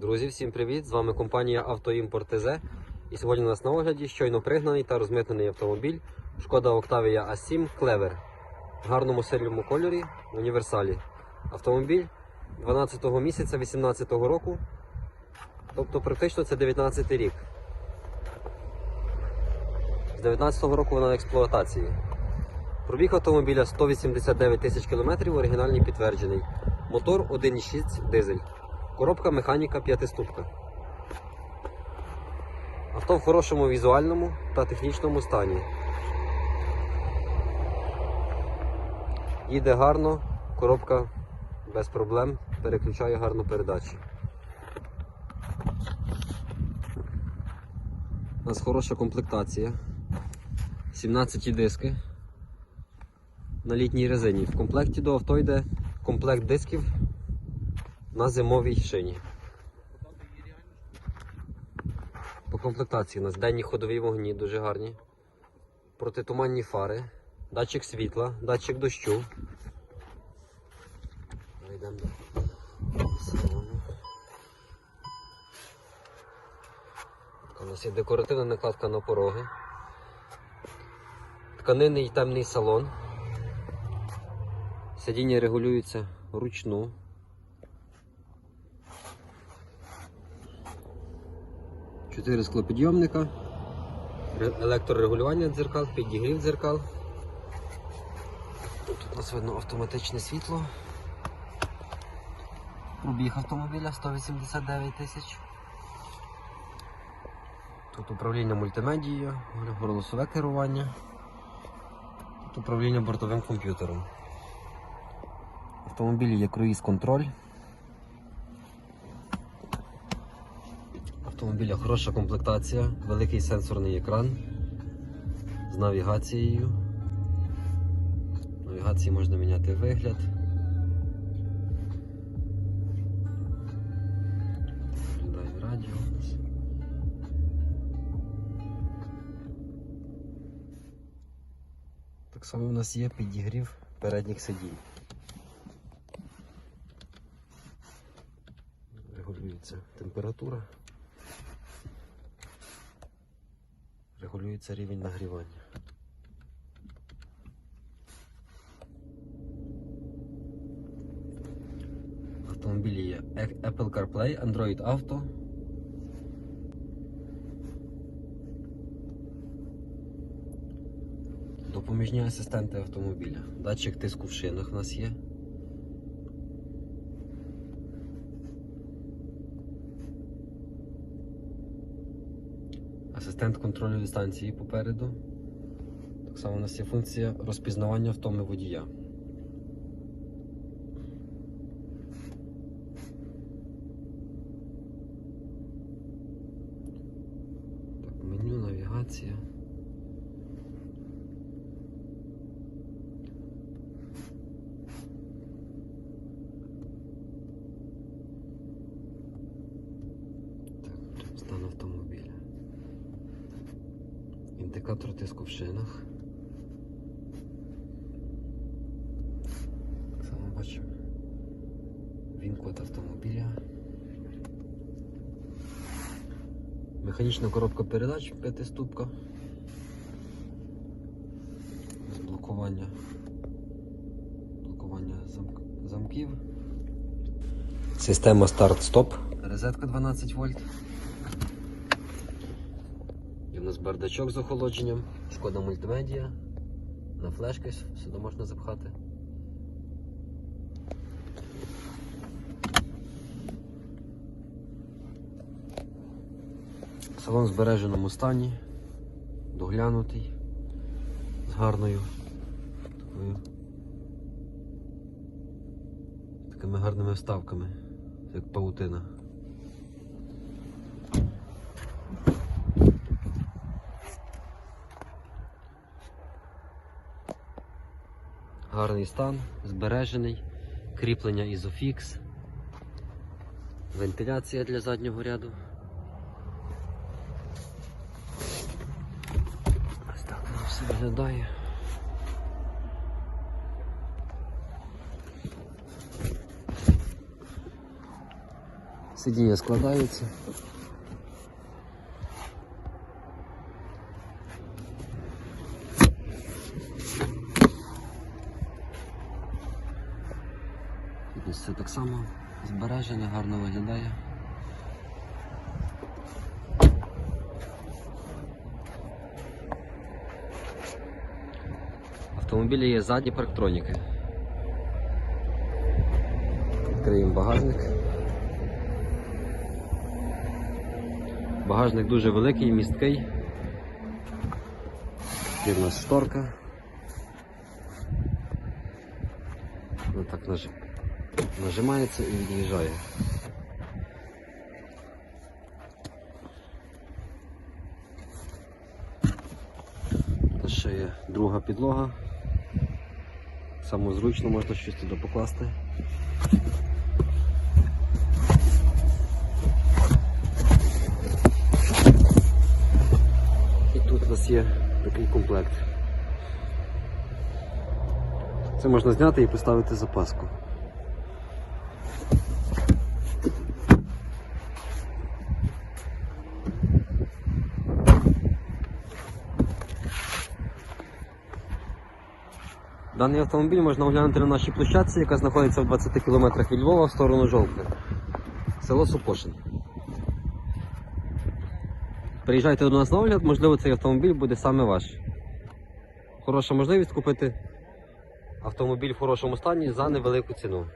Друзі, всім привіт! З вами компанія Автоімпорт ТЗ. І сьогодні у нас на огляді щойно пригнаний та розмитнений автомобіль Шкода Octavia A7 Clever в гарному сильному кольорі в універсалі. Автомобіль 12-го місяця 18-го року, тобто практично це 19-й рік. З 19-го року вона в експлуатації. Пробіг автомобіля 189 тисяч кілометрів, оригінальний підтверджений. Мотор 1,6 дизель. Коробка механіка п'ятиступка. Авто в хорошому візуальному та технічному стані. Їде гарно, коробка без проблем, переключає гарно передачі. У нас хороша комплектація. 17 диски на літній резині. В комплекті до авто йде комплект дисків на зимовій шині. По комплектації у нас денні ходові вогні дуже гарні. Протитуманні фари, датчик світла, датчик дощу. Йдемо до салону. У нас є декоративна накладка на пороги. Тканинний темний салон. Сидіння регулюється вручну. Чотири склопідйомника, електрорегулювання дзеркал, підігрів дзеркал. Тут у нас видно автоматичне світло. Пробіг автомобіля 189 тисяч. Тут управління мультимедією, голосове керування. Тут управління бортовим комп'ютером. В автомобілі є круїз-контроль. Автомобіля хороша комплектація, великий сенсорний екран з навігацією. В навігації можна міняти вигляд. Виглядає радіо. Так само у нас є підігрів передніх сидінь. Регулюється температура. Регулюється рівень нагрівання. В автомобілі є Apple CarPlay, Android Auto. Допоміжні асистенти автомобіля. Датчик тиску в шинах у нас є. Асистент контролю дистанції попереду. Так само у нас є функція розпізнавання втоми водія. Меню, навігація. Так, стан автомобіля. Індикатор тиску в шинах. Само бачимо. Він код автомобіля. Механічна коробка передач п'ятиступка. З блокування. Блокування замк- замків. Система старт-стоп. Розетка 12 вольт. Є у нас бардачок з охолодженням, шкода мультимедіа, на флешки сюди можна запхати. Салон в збереженому стані, доглянутий, з гарною такою, такими гарними вставками, як паутина. Гарний стан, збережений, кріплення Isofix, вентиляція для заднього ряду. Ось так воно все виглядає. Сидіння складаються. Ось це так само збереження, гарно виглядає. Автомобілі є ззаді парктроніки. Відкриємо багажник. Багажник дуже великий, місткий. Є в нас шторка. Вона так наж... нажимається і від'їжджає. Тут ще є друга підлога. Самозручно можна щось туди покласти. І тут у нас є такий комплект. Це можна зняти і поставити запаску. Даний автомобіль можна оглянути на нашій площадці, яка знаходиться в 20 км від Львова в сторону Жовтне. Село Супошин. Приїжджайте до нас на огляд, можливо, цей автомобіль буде саме ваш. Хороша можливість купити автомобіль в хорошому стані за невелику ціну.